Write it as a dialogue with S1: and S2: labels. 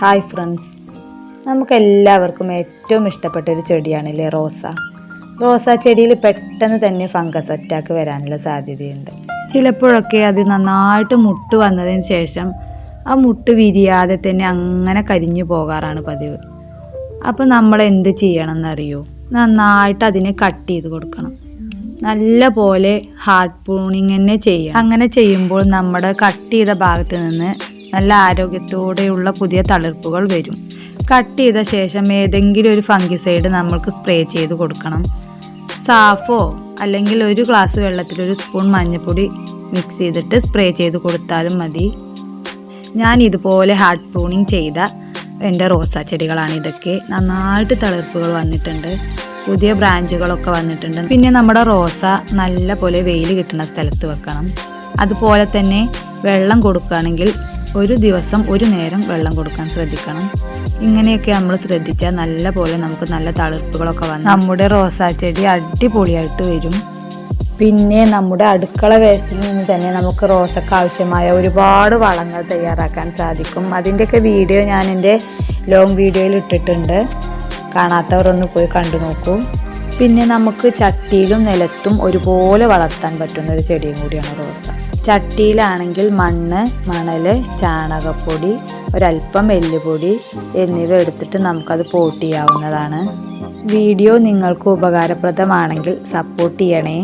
S1: Hi friends നമുക്കെല്ലാവർക്കും ഏറ്റവും ഇഷ്ടപ്പെട്ട ഒരു ചെടിയാണല്ലേ റോസ. റോസ ചെടിയിൽ പെട്ടെന്ന് തന്നെ ഫംഗസ് അറ്റാക്ക് വരാനുള്ള സാധ്യതയുണ്ട്. ചിലപ്പോഴൊക്കെ അത് നന്നായിട്ട് മുട്ട് വന്നതിന് ശേഷം ആ മുട്ട് വിരിയാതെ തന്നെ അങ്ങനെ കരിഞ്ഞു പോകാറാണ് പതിവ്. അപ്പോൾ നമ്മൾ എന്ത് ചെയ്യണം എന്നറിയോ നന്നായിട്ട് അതിനെ കട്ട് ചെയ്ത് കൊടുക്കണം. നല്ല പോലെ ഹാർഡ് പൂണിങ് തന്നെ ചെയ്യണം. അങ്ങനെ ചെയ്യുമ്പോൾ നമ്മുടെ കട്ട് ചെയ്ത ഭാഗത്ത് നിന്ന് നല്ല ആരോഗ്യത്തോടെയുള്ള പുതിയ തളിർപ്പുകൾ വരും. കട്ട് ചെയ്ത ശേഷം ഏതെങ്കിലും ഒരു ഫംഗിസൈഡ് നമ്മൾക്ക് സ്പ്രേ ചെയ്ത് കൊടുക്കണം. സാഫോ അല്ലെങ്കിൽ ഒരു ഗ്ലാസ് വെള്ളത്തിൽ ഒരു സ്പൂൺ മഞ്ഞൾപ്പൊടി മിക്സ് ചെയ്തിട്ട് സ്പ്രേ ചെയ്ത് കൊടുത്താലും മതി. ഞാൻ ഇതുപോലെ ഹാർഡ് പ്രൂണിങ് ചെയ്ത എന്റെ റോസാ ചെടികളാണ് ഇതൊക്കെ. നന്നായിട്ട് തളിർപ്പുകൾ വന്നിട്ടുണ്ട്. പുതിയ ബ്രാഞ്ചുകളൊക്കെ വന്നിട്ടുണ്ട്. പിന്നെ നമ്മുടെ റോസ നല്ല പോലെ വെയിൽ കിട്ടുന്ന സ്ഥലത്ത് വെക്കണം. അതുപോലെ തന്നെ വെള്ളം കൊടുക്കുകയാണെങ്കിൽ ഒരു ദിവസം ഒരു നേരം വെള്ളം കൊടുക്കാൻ ശ്രദ്ധിക്കണം. ഇങ്ങനെയൊക്കെ നമ്മൾ ശ്രദ്ധിച്ചാൽ നല്ല പോലെ നമുക്ക് നല്ല തളിർപ്പുകളൊക്കെ വന്ന് നമ്മുടെ റോസാ ചെടി അടിപൊളിയായിട്ട് വരും. പിന്നെ നമ്മുടെ അടുക്കള വേസ്റ്റിൽ നിന്ന് തന്നെ നമുക്ക് റോസക്ക് ആവശ്യമായ ഒരുപാട് വളങ്ങൾ തയ്യാറാക്കാൻ സാധിക്കും. അതിന്റെയൊക്കെ വീഡിയോ ഞാൻ എന്റെ ലോങ് വീഡിയോയിൽ ഇട്ടിട്ടുണ്ട്. കാണാത്തവർ ഒന്ന് പോയി കണ്ടു നോക്കൂ. പിന്നെ നമുക്ക് ചട്ടിയിലും നിലത്തും ഒരുപോലെ വളർത്താൻ പറ്റുന്ന ഒരു ചെടിയും കൂടിയാണ് റോസ. ചട്ടിയിലാണെങ്കിൽ മണ്ണ് മണൽ ചാണകപ്പൊടി ഒരല്പം എല്ലുപൊടി എന്നിവ എടുത്തിട്ട് നമുക്കത് പോട്ട് ചെയ്യാവുന്നതാണ് വീഡിയോ നിങ്ങൾക്ക് ഉപകാരപ്രദമാണെങ്കിൽ സപ്പോർട്ട് ചെയ്യണേ.